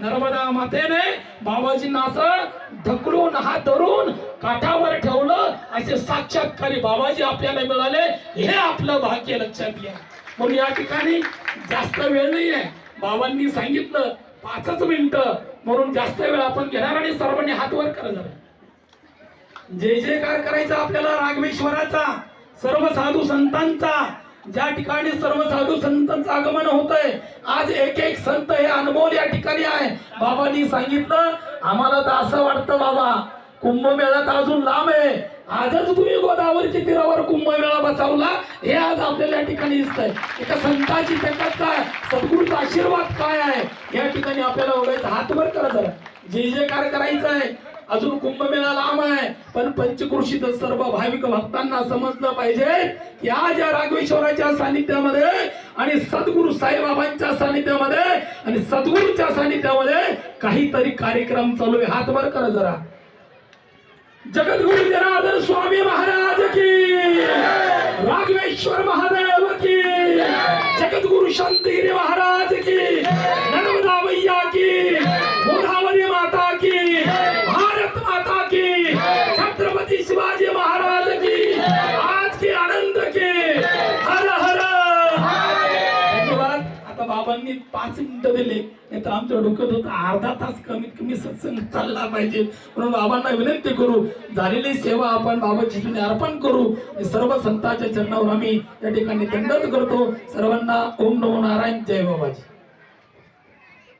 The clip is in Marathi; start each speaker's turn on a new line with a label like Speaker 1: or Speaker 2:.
Speaker 1: नर्मदा मातेने बाबाजींना असं ढकलून हात धरून काठावर ठेवलं. असे साक्षात्कारी बाबाजी आपल्याला मिळाले. हे आपलं भाग्य लक्षात घ्या. म्हणून या ठिकाणी जास्त वेळ नाही आहे बाबांनी सांगितलं पाचच मिनिटं. म्हणून जास्त वेळ आपण घेणार आणि सर्वांनी हात वर करणार जय जयकार करायचा आपल्याला राघवेश्वराचा सर्व साधू संतांचा ज्या ठिकाणी सर्व साधू संतांचं आगमन होत आहे आज एक एक संत हे अनमोल या ठिकाणी आहे. बाबांनी सांगितलं आम्हाला तर असं वाटतं बाबा कुंभमेळा तर अजून लांब आहे. आजच तुम्ही गोदावरीच्या तीरावर कुंभमेळा बसवला हे आज आपल्याला या ठिकाणी दिसतंय. एका संताची ताकद काय सद्गुरूचा आशीर्वाद काय आहे? या ठिकाणी आपल्याला बघायचं हात वर करा जरा. जे कार्य करायचं आहे अजून कुंभमेळा लांब आहे. पण पंचकृषीत सर्व भाविक भक्तांना समजलं पाहिजे या ज्या राघवेश्वराच्या सानिध्यामध्ये आणि सद्गुरु साईबाबांच्या सानिध्यामध्ये आणि सद्गुरूच्या सानिध्यामध्ये काहीतरी कार्यक्रम चालू आहे. हातभर कर करा जरा. जगद्गुरु जनार्दन स्वामी महाराज की. राघवेश्वर महादेव की. जगद्गुरु शांतिगिरी महाराज की नर्मदा मैया की गोदावरी माता की भारत माता की छत्रपति शिवाजी महाराज की आज के आनंद के हर हर धन्यवाद आता बाबांनी पाच मिनिटं दिले. नाही तर आमच्या डोक्यात होतं अर्धा तास कमीत कमी सत्संग चालला पाहिजे. म्हणून बाबांना विनंती करू झालेली सेवा आपण बाबाची चरणी अर्पण करू. सर्व संतांच्या चरणावर आम्ही या ठिकाणी दंडत करतो. सर्वांना ओम नमो नारायण. जय बाबाजी.